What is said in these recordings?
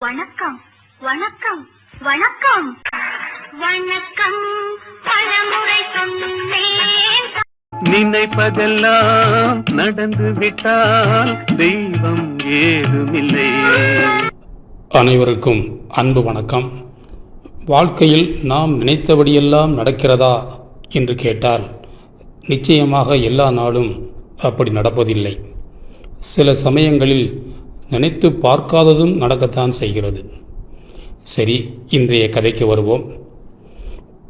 வணக்கம் வணக்கம் வணக்கம். வணக்கம் பலமுறை சொன்னேன். நினைப்பதெல்லாம் நடந்து விட்டால் தெய்வம் ஏதுமில்லை. அனைவருக்கும் அன்பு வணக்கம். வாழ்க்கையில் நாம் நினைத்தபடியெல்லாம் நடக்கிறதா என்று கேட்டால் நிச்சயமாக எல்லா நாளும் அப்படி நடப்பதில்லை. சில சமயங்களில் நினைத்து பார்க்காததும் நடக்கத்தான் செய்கிறது. சரி இன்றைய கதைக்கு வருவோம்.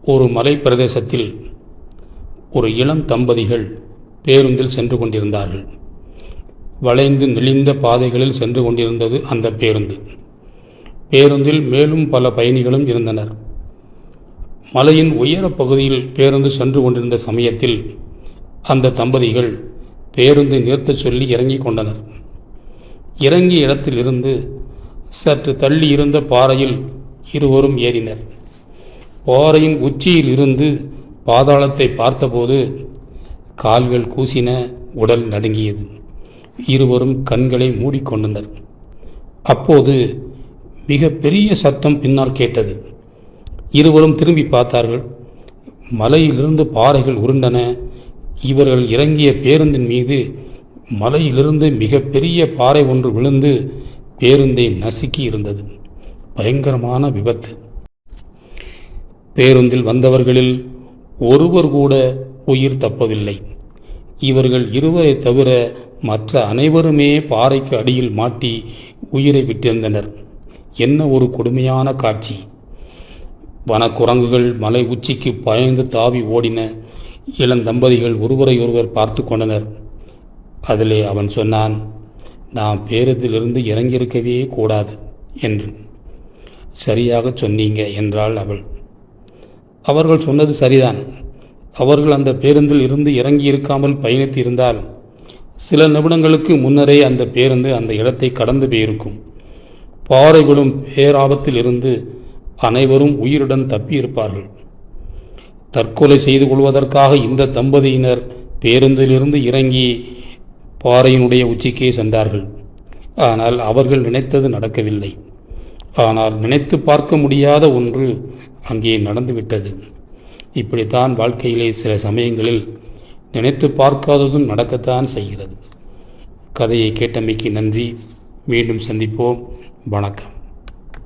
ஒரு மலை பிரதேசத்தில் ஒரு இளம் தம்பதிகள் பேருந்தில் சென்று கொண்டிருந்தார்கள். வளைந்து நெளிந்த பாதைகளில் சென்று கொண்டிருந்தது அந்த பேருந்து. பேருந்தில் மேலும் பல பயணிகளும் இருந்தனர். மலையின் உயரப் பகுதியில் பேருந்து சென்று கொண்டிருந்த சமயத்தில் அந்த தம்பதிகள் பேருந்தை நிறுத்தச் சொல்லி இறங்கிக் கொண்டனர். இறங்கிய இடத்திலிருந்து சற்று தள்ளி இருந்த பாறையில் இருவரும் ஏறினர். பாறையின் உச்சியில் இருந்து பாதாளத்தை பார்த்தபோது கால்கள் கூசின உடல் நடுங்கியது. இருவரும் கண்களை மூடிக்கொண்டனர். அப்போது மிக பெரிய சத்தம் பின்னால் கேட்டது. இருவரும் திரும்பி பார்த்தார்கள். மலையிலிருந்து பாறைகள் உருண்டன. இவர்கள் இறங்கிய பேருந்தின் மீது மலையிலிருந்து மிகப்பெரிய பாறை ஒன்று விழுந்து பேருந்தை நசுக்கி இருந்தது. பயங்கரமான விபத்து. பேருந்தில் வந்தவர்களில் ஒருவர் கூட உயிர் தப்பவில்லை. இவர்கள் இருவரை தவிர மற்ற அனைவருமே பாறைக்கு அடியில் மாட்டி உயிரை விட்டிருந்தனர். என்ன ஒரு கொடுமையான காட்சி. வனக்குரங்குகள் மலை உச்சிக்கு பயந்து தாவி ஓடின இளந்தம்பதிகள் ஒருவரையொருவர் பார்த்து கொண்டனர். அதிலே அவன் சொன்னான் நான் பேருந்திலிருந்து இறங்கியிருக்கவே கூடாது என்று. சரியாக சொன்னீங்க என்றாள் அவள். அவர்கள் சொன்னது சரிதான். அவர்கள் அந்த பேருந்தில் இருந்து இறங்கி இருக்காமல் பயணித்து இருந்தால் சில நிமிடங்களுக்கு முன்னரே அந்த பேருந்து அந்த இடத்தை கடந்து போயிருக்கும். பாறை விழும் பேராபத்தில் இருந்து அனைவரும் உயிருடன் தப்பியிருப்பார்கள். தற்கொலை செய்து கொள்வதற்காக இந்த தம்பதியினர் பேருந்திலிருந்து இறங்கி பாறையினுடைய உச்சிக்கே சென்றார்கள். ஆனால் அவர்கள் நினைத்தது நடக்கவில்லை. ஆனால் நினைத்து பார்க்க முடியாத ஒன்று அங்கே நடந்துவிட்டது. இப்படித்தான் வாழ்க்கையிலே சில சமயங்களில் நினைத்து பார்க்காததும் நடக்கத்தான் செய்கிறது. கதையை கேட்டமைக்கு நன்றி. மீண்டும் சந்திப்போம். வணக்கம்.